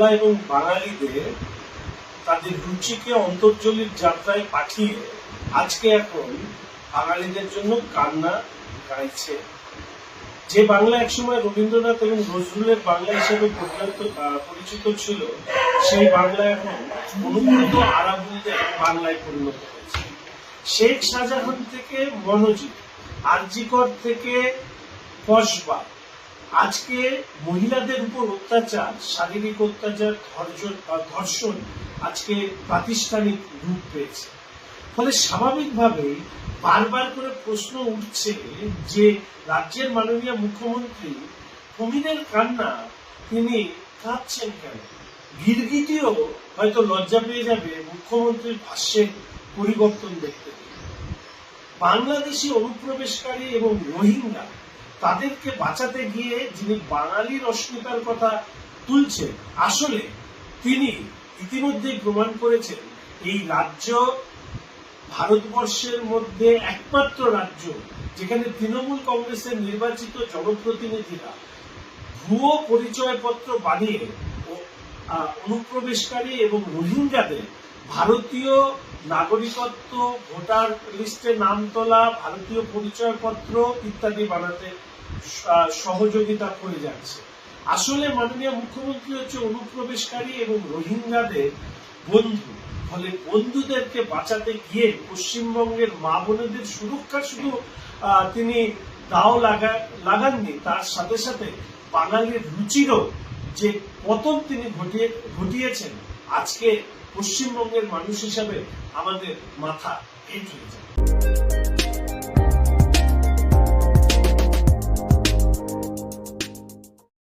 বাংলা এবং বাঙালিদের তাদের রুচিকে অন্তর্জলির যাত্রায় পাঠিয়ে আজকে এখন বাঙালিদের জন্য কান্না গাইছে। যে বাংলা একসময় রবীন্দ্রনাথ এবং নজরুলের বাংলা হিসেবে পরিচিত ছিল, সেই বাংলা এখন অনুভূত আরাবুলদের বাংলায় পরিণত হয়েছে। শেখ শাহজাহান থেকে মনোজিৎ, আরজিকর থেকে কসবা আজকে মহিলাদের উপর অত্যাচার, শারীরিক অত্যাচার, ধর্ষণ ধর্ষণ আজকে প্রাতিষ্ঠানিক রূপ পেয়েছে। ফলে স্বাভাবিকভাবেই বারবার করে প্রশ্ন উঠছে যে রাজ্যের মাননীয় মুখ্যমন্ত্রী কুমিরের কান্না তিনি কাঁদছেন কেন? গিরগিটিও হয়তো লজ্জা পেয়ে যাবে মুখ্যমন্ত্রীর ভাষ্যের পরিবর্তন দেখতে। বাংলাদেশি অনুপ্রবেশকারী এবং রোহিঙ্গা তাদেরকে বাঁচাতে গিয়ে যিনি বাঙালির অস্মিতার কথা তুলছেন, আসলে তিনি ইতিমধ্যেই প্রমাণ করেছেন, এই রাজ্য ভারতবর্ষের মধ্যে একমাত্র রাজ্য যেখানে তৃণমূল কংগ্রেসের নির্বাচিত জনপ্রতিনিধিরা ভুয়ো পরিচয়পত্র বানিয়ে অনুপ্রবেশকারী এবং রোহিঙ্গাদের ভারতীয় নাগরিকত্ব, ভোটার লিস্টে নাম তোলা, ভারতীয় পরিচয়পত্র ইত্যাদি বানাতে সহযোগিতা করে যাচ্ছে। আসলে মাননীয় মুখ্যমন্ত্রী হচ্ছে অনুপ্রবেশকারী এবং রোহিঙ্গাদের বন্ধু। ফলে বন্ধুদেরকে বাঁচাতে গিয়ে পশ্চিমবঙ্গের মা বোনেদের সুরক্ষা শুধু তিনি দাও লাগা, লাগাননি, তার সাথে সাথে বাঙালির রুচিরও যে পতন তিনি ঘটিয়ে, ঘটিয়েছেন, আজকে পশ্চিমবঙ্গের মানুষ হিসাবে আমাদের মাথা হেঁট হয়ে যায়।